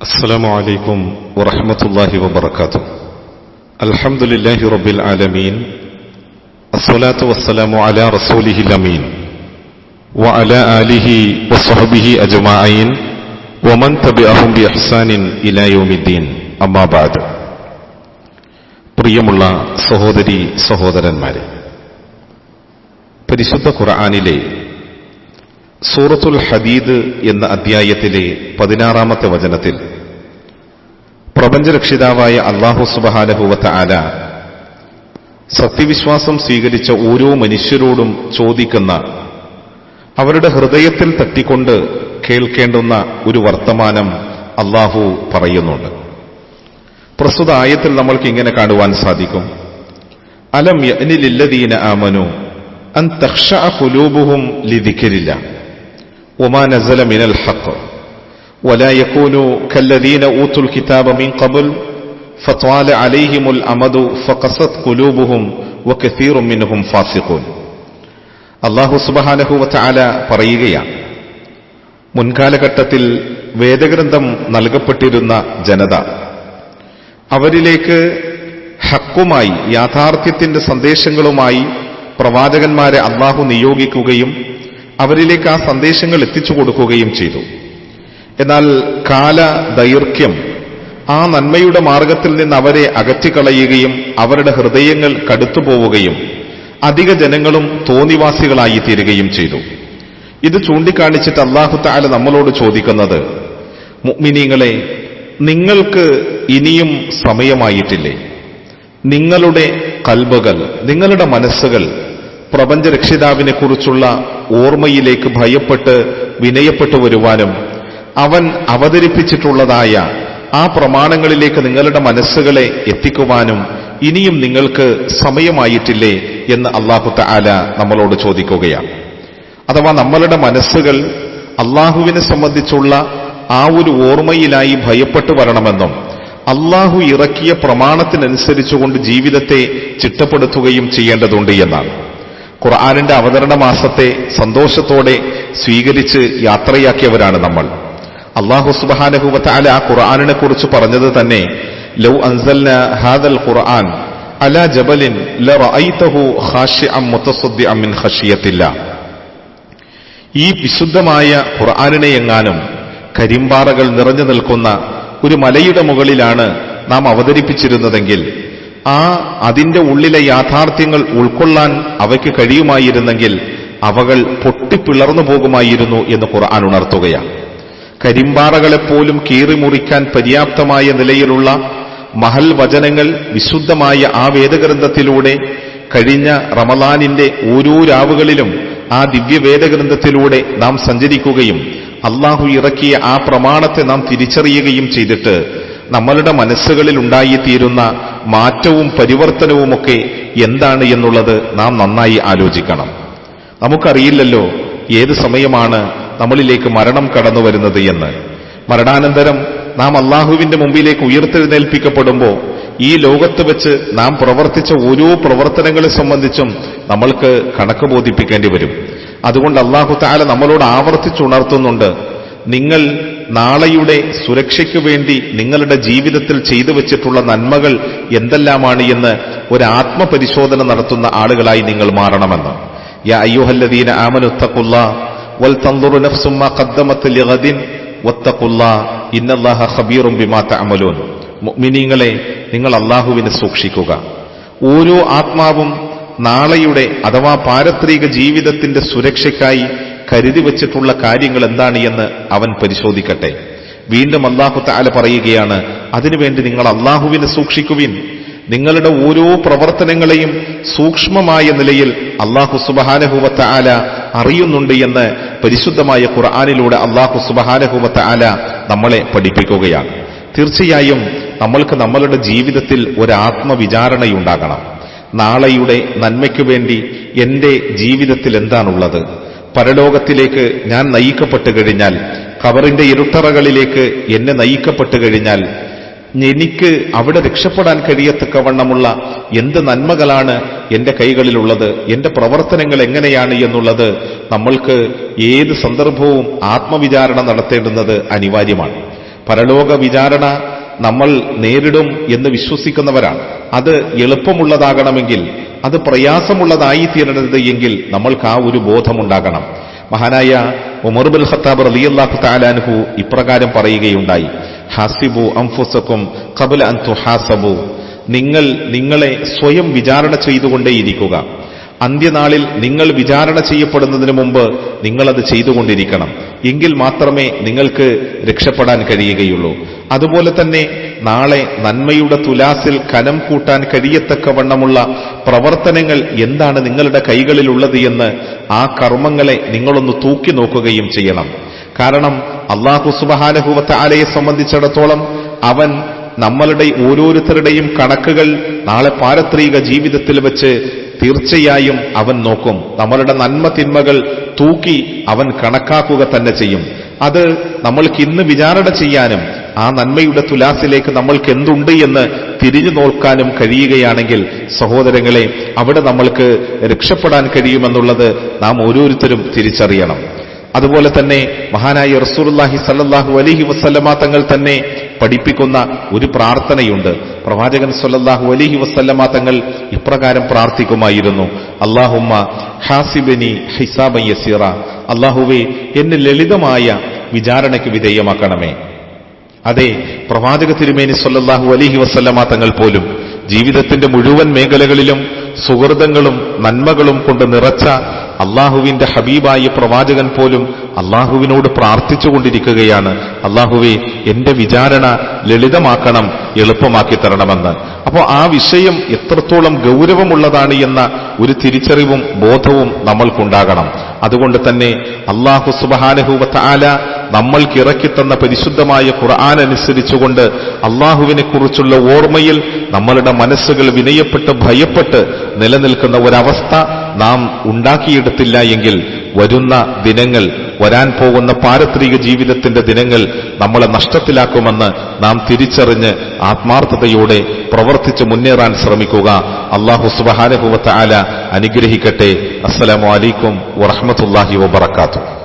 السلام عليكم ورحمة الله وبركاته الحمد لله رب العالمين الصلاة والسلام على رسوله الأمين وعلى آله وصحبه أجمعين ومن تبعهم بإحسان إلى يوم الدين أما بعد പ്രിയമുള്ള സഹോദരി സഹോദരന്മാരെ പരിശുദ്ധ ഖുർആാനിലെ സൂറത്തുൽ ഹദീദ് എന്ന അധ്യായത്തിലെ പതിനാറാമത്തെ വചനത്തിൽ പ്രപഞ്ചരക്ഷിതാവായ അള്ളാഹു സുബഹാനഹുവത്ത ആല സത്യവിശ്വാസം സ്വീകരിച്ച ഓരോ മനുഷ്യരോടും ചോദിക്കുന്ന അവരുടെ ഹൃദയത്തിൽ തട്ടിക്കൊണ്ട് കേൾക്കേണ്ടുന്ന ഒരു വർത്തമാനം അള്ളാഹു പറയുന്നുണ്ട്. പ്രസ്തുത ആയത്തിൽ നമ്മൾക്ക് ഇങ്ങനെ കാണുവാൻ സാധിക്കും. അലം യനിലില്ലദീന ആമനു അൻ തക്ഷ കുലൂബുഹും ലിദിക്കരില്ല ഒമാ നസല മിനൽ ഹക്ക് ولا يكونوا كالذين اوتوا الكتاب من قبل فطال عليهم الامد فقست قلوبهم وكثير منهم فاسقون അള്ളാഹു സുബഹാനഹു വതആല പറയുകയാണ് മുൻകാലഘട്ടത്തിൽ വേദഗ്രന്ഥം നൽകപ്പെട്ടിരുന്ന ജനത അവരിലേക്ക് ഹക്കുമായി യാഥാർത്ഥ്യത്തിന്റെ സന്ദേശങ്ങളുമായി പ്രവാചകന്മാരെ അള്ളാഹു നിയോഗിക്കുകയും അവരിലേക്ക് ആ സന്ദേശങ്ങൾ എത്തിച്ചു കൊടുക്കുകയും ചെയ്തു എന്നാൽ കാല ദൈർഘ്യം ആ നന്മയുടെ മാർഗത്തിൽ നിന്ന് അവരെ അകറ്റിക്കളയുകയും അവരുടെ ഹൃദയങ്ങൾ കടുത്തുപോവുകയും അധിക ജനങ്ങളും തോന്നിവാസികളായി തീരുകയും ചെയ്തു. ഇത് ചൂണ്ടിക്കാണിച്ചിട്ട് അള്ളാഹു താല നമ്മളോട് ചോദിക്കുന്നത് മുഗ്മിനീങ്ങളെ നിങ്ങൾക്ക് ഇനിയും സമയമായിട്ടില്ലേ? നിങ്ങളുടെ കൽബുകൾ നിങ്ങളുടെ മനസ്സുകൾ പ്രപഞ്ചരക്ഷിതാവിനെ കുറിച്ചുള്ള ഓർമ്മയിലേക്ക് ഭയപ്പെട്ട് വിനയപ്പെട്ടു വരുവാനും അവൻ അവതരിപ്പിച്ചിട്ടുള്ളതായ ആ പ്രമാണങ്ങളിലേക്ക് നിങ്ങളുടെ മനസ്സുകളെ എത്തിക്കുവാനും ഇനിയും നിങ്ങൾക്ക് സമയമായിട്ടില്ലേ എന്ന് അള്ളാഹു താല നമ്മളോട് ചോദിക്കുകയാണ്. അഥവാ നമ്മളുടെ മനസ്സുകൾ അള്ളാഹുവിനെ സംബന്ധിച്ചുള്ള ആ ഒരു ഓർമ്മയിലായി ഭയപ്പെട്ടു വരണമെന്നും അള്ളാഹു ഇറക്കിയ പ്രമാണത്തിനനുസരിച്ചുകൊണ്ട് ജീവിതത്തെ ചിട്ടപ്പെടുത്തുകയും ചെയ്യേണ്ടതുണ്ട് എന്നാണ്. ഖുർആാനിന്റെ അവതരണ മാസത്തെ സന്തോഷത്തോടെ സ്വീകരിച്ച് യാത്രയാക്കിയവരാണ് നമ്മൾ. അള്ളാഹു സുബാനഹുബത്താല ആ ഖുർആാനിനെ കുറിച്ച് പറഞ്ഞത് തന്നെ ലൗ അൻസൽന ഹാദൽ ഖുർആൻ അല ജബലിൻ മിൻ ഖശിയത്തില്ല ഈ വിശുദ്ധമായ ഖുർആാനിനെ എങ്ങാനും കരിമ്പാറകൾ നിറഞ്ഞു നിൽക്കുന്ന ഒരു മലയുടെ മുകളിലാണ് നാം അവതരിപ്പിച്ചിരുന്നതെങ്കിൽ ആ അതിന്റെ ഉള്ളിലെ യാഥാർത്ഥ്യങ്ങൾ ഉൾക്കൊള്ളാൻ അവയ്ക്ക് കഴിയുമായിരുന്നെങ്കിൽ അവകൾ പൊട്ടിപ്പിളർന്നു പോകുമായിരുന്നു എന്ന് ഖുർആൻ ഉണർത്തുകയാണ്. കരിമ്പാറകളെപ്പോലും കീറിമുറിക്കാൻ പര്യാപ്തമായ നിലയിലുള്ള മഹൽ വചനങ്ങൾ വിശുദ്ധമായ ആ വേദഗ്രന്ഥത്തിലൂടെ കഴിഞ്ഞ റമലാനിന്റെ ഓരോ രാവുകളിലും ആ ദിവ്യ വേദഗ്രന്ഥത്തിലൂടെ നാം സഞ്ചരിക്കുകയും അള്ളാഹു ഇറക്കിയ ആ പ്രമാണത്തെ നാം തിരിച്ചറിയുകയും ചെയ്തിട്ട് നമ്മളുടെ മനസ്സുകളിൽ ഉണ്ടായിത്തീരുന്ന മാറ്റവും പരിവർത്തനവുമൊക്കെ എന്താണ് എന്നുള്ളത് നാം നന്നായി ആലോചിക്കണം. നമുക്കറിയില്ലല്ലോ ഏത് സമയമാണ് നമ്മളിലേക്ക് മരണം കടന്നു വരുന്നത് എന്ന്. മരണാനന്തരം നാം അള്ളാഹുവിന്റെ മുമ്പിലേക്ക് ഉയർത്തെഴുന്നേൽപ്പിക്കപ്പെടുമ്പോൾ ഈ ലോകത്ത് വെച്ച് നാം പ്രവർത്തിച്ച ഓരോ പ്രവർത്തനങ്ങളെ സംബന്ധിച്ചും നമ്മൾക്ക് കണക്ക് ബോധിപ്പിക്കേണ്ടി വരും. അതുകൊണ്ട് അള്ളാഹു താല നമ്മളോട് ആവർത്തിച്ചുണർത്തുന്നുണ്ട് നിങ്ങൾ നാളെയുടെ സുരക്ഷയ്ക്ക് വേണ്ടി നിങ്ങളുടെ ജീവിതത്തിൽ ചെയ്തു വെച്ചിട്ടുള്ള നന്മകൾ എന്തെല്ലാമാണ് എന്ന് ഒരു ആത്മപരിശോധന നടത്തുന്ന ആളുകളായി നിങ്ങൾ മാറണമെന്ന്. യാ അയ്യോഹല്ലദീന ആമനുത്തക്കുള്ള വൽ ഇന്നല്ലാഹ മുഅ്മിനീങ്ങളെ നിങ്ങൾ അള്ളാഹുവിനെ സൂക്ഷിക്കുക. ഓരോ ആത്മാവും നാളെയുടെ അഥവാ പാരത്രിക ജീവിതത്തിന്റെ സുരക്ഷയ്ക്കായി കരുതി വച്ചിട്ടുള്ള കാര്യങ്ങൾ എന്താണ് എന്ന് അവൻ പരിശോധിക്കട്ടെ. വീണ്ടും അള്ളാഹു താല പറയുകയാണ് അതിനുവേണ്ടി നിങ്ങൾ അള്ളാഹുവിനെ സൂക്ഷിക്കുവിൻ. നിങ്ങളുടെ ഓരോ പ്രവർത്തനങ്ങളെയും സൂക്ഷ്മമായ നിലയിൽ അള്ളാഹു സുബഹാനഹുവത്ത ആല അറിയുന്നുണ്ട് എന്ന് പരിശുദ്ധമായ ഖുർആാനിലൂടെ അള്ളാഹു സുബഹാനഹുവത്ത ആല നമ്മളെ പഠിപ്പിക്കുകയാണ്. തീർച്ചയായും നമ്മൾക്ക് നമ്മളുടെ ജീവിതത്തിൽ ഒരു ആത്മവിചാരണയുണ്ടാകണം. നാളെയുടെ നന്മയ്ക്കു വേണ്ടി എന്റെ ജീവിതത്തിൽ എന്താണുള്ളത്? പരലോകത്തിലേക്ക് ഞാൻ നയിക്കപ്പെട്ടു കഴിഞ്ഞാൽ കവറിന്റെ ഇരുട്ടറകളിലേക്ക് എന്നെ നയിക്കപ്പെട്ടു കഴിഞ്ഞാൽ എനിക്ക് അവിടെ രക്ഷപ്പെടാൻ കഴിയത്തക്കവണ്ണമുള്ള എന്ത് നന്മകളാണ് എന്റെ കൈകളിലുള്ളത് എന്റെ പ്രവർത്തനങ്ങൾ എങ്ങനെയാണ് എന്നുള്ളത് നമ്മൾക്ക് ഏത് സന്ദർഭവും ആത്മവിചാരണ നടത്തേണ്ടുന്നത് അനിവാര്യമാണ്. പരലോക വിചാരണ നമ്മൾ നേരിടും എന്ന് വിശ്വസിക്കുന്നവരാണ്. അത് എളുപ്പമുള്ളതാകണമെങ്കിൽ അത് പ്രയാസമുള്ളതായി തീരരുത് എങ്കിൽ നമ്മൾക്ക് ആ ഒരു ബോധമുണ്ടാകണം. മഹാനായ ഉമർബുൽ ഖത്താബ് റലിയല്ലാഹു താലാൻഹു ഇപ്രകാരം പറയുകയുണ്ടായി. ഹാസിബു അംഫുസക്കും ഖബല അൻ ഹാസബു നിങ്ങൾ നിങ്ങളെ സ്വയം വിചാരണ ചെയ്തുകൊണ്ടേയിരിക്കുക. അന്ത്യനാളിൽ നിങ്ങൾ വിചാരണ ചെയ്യപ്പെടുന്നതിന് മുമ്പ് നിങ്ങളത് ചെയ്തുകൊണ്ടിരിക്കണം. എങ്കിൽ മാത്രമേ നിങ്ങൾക്ക് രക്ഷപ്പെടാൻ കഴിയുകയുള്ളൂ. അതുപോലെ തന്നെ നാളെ നന്മയുടെ തുലാസിൽ കനം കൂട്ടാൻ കഴിയത്തക്കവണ്ണമുള്ള പ്രവർത്തനങ്ങൾ എന്താണ് നിങ്ങളുടെ കൈകളിലുള്ളത് എന്ന് ആ കർമ്മങ്ങളെ നിങ്ങളൊന്ന് തൂക്കി നോക്കുകയും ചെയ്യണം. കാരണം അള്ളാഹു സുബഹാനഹുവത്ത ആലയെ സംബന്ധിച്ചിടത്തോളം അവൻ നമ്മളുടെ ഓരോരുത്തരുടെയും കണക്കുകൾ നാളെ പാരത്രിക ജീവിതത്തിൽ വെച്ച് തീർച്ചയായും അവൻ നോക്കും. നമ്മളുടെ നന്മ തിന്മകൾ തൂക്കി അവൻ കണക്കാക്കുക തന്നെ ചെയ്യും. അത് നമ്മൾക്ക് ഇന്ന് വിചാരണ ചെയ്യാനും ആ നന്മയുടെ തുലാസിലേക്ക് നമ്മൾക്ക് എന്തുണ്ട് എന്ന് തിരിഞ്ഞു നോക്കാനും കഴിയുകയാണെങ്കിൽ സഹോദരങ്ങളെ അവിടെ നമ്മൾക്ക് രക്ഷപ്പെടാൻ കഴിയുമെന്നുള്ളത് നാം ഓരോരുത്തരും തിരിച്ചറിയണം. അതുപോലെ തന്നെ മഹാനായ റസൂലുള്ളാഹി സല്ലാഹു അലഹി വസല്ലമ തങ്ങൾ തന്നെ പഠിപ്പിക്കുന്ന ഒരു പ്രാർത്ഥനയുണ്ട്. പ്രവാചകൻ സല്ലാഹു അലഹി വസല്ലമ തങ്ങൾ ഇപ്രകാരം പ്രാർത്ഥിക്കുമായിരുന്നു. അള്ളാഹുമ്മ ഹാസിബനി ഹിസാബൻ യസീറ. അല്ലാഹുവേ എന്നെ ലളിതമായ വിചാരണയ്ക്ക് വിധേയമാക്കണമേ. അതെ പ്രവാചക തിരുമേനി സല്ലാഹു അലഹി വസല്ലമ തങ്ങൾ പോലും ജീവിതത്തിന്റെ മുഴുവൻ മേഖലകളിലും സുഹൃതങ്ങളും നന്മകളും കൊണ്ട് നിറച്ച അള്ളാഹുവിന്റെ ഹബീബായ പ്രവാചകൻ പോലും അള്ളാഹുവിനോട് പ്രാർത്ഥിച്ചുകൊണ്ടിരിക്കുകയാണ്. അള്ളാഹുവെ എന്റെ വിചാരണ ലളിതമാക്കണം എളുപ്പമാക്കി തരണമെന്ന്. അപ്പോൾ ആ വിഷയം എത്രത്തോളം ഗൗരവമുള്ളതാണ് എന്ന ഒരു തിരിച്ചറിവും ബോധവും നമ്മൾക്കുണ്ടാകണം. അതുകൊണ്ട് തന്നെ അള്ളാഹു സുബഹാനഹുവത്ത ആല നമ്മൾക്ക് ഇറക്കിത്തന്ന പരിശുദ്ധമായ ഖുർആൻ അനുസരിച്ചുകൊണ്ട് അള്ളാഹുവിനെ കുറിച്ചുള്ള ഓർമ്മയിൽ നമ്മളുടെ മനസ്സുകൾ വിനയപ്പെട്ട് ഭയപ്പെട്ട് നിലനിൽക്കുന്ന ഒരവസ്ഥ നാം ഉണ്ടാക്കിയെടുത്തില്ല എങ്കിൽ വരുന്ന ദിനങ്ങൾ വരാൻ പോകുന്ന പാരത്രിക ജീവിതത്തിന്റെ ദിനങ്ങൾ നമ്മളെ നഷ്ടത്തിലാക്കുമെന്ന് നാം തിരിച്ചറിഞ്ഞ് ആത്മാർത്ഥതയോടെ പ്രവർത്തിച്ച് മുന്നേറാൻ ശ്രമിക്കുക. അള്ളാഹു സുബഹാനഹുവത്ത ആല അനുഗ്രഹിക്കട്ടെ. അസ്സലാമു അലൈക്കും വറഹമത്തല്ലാഹി വബർക്കാത്തു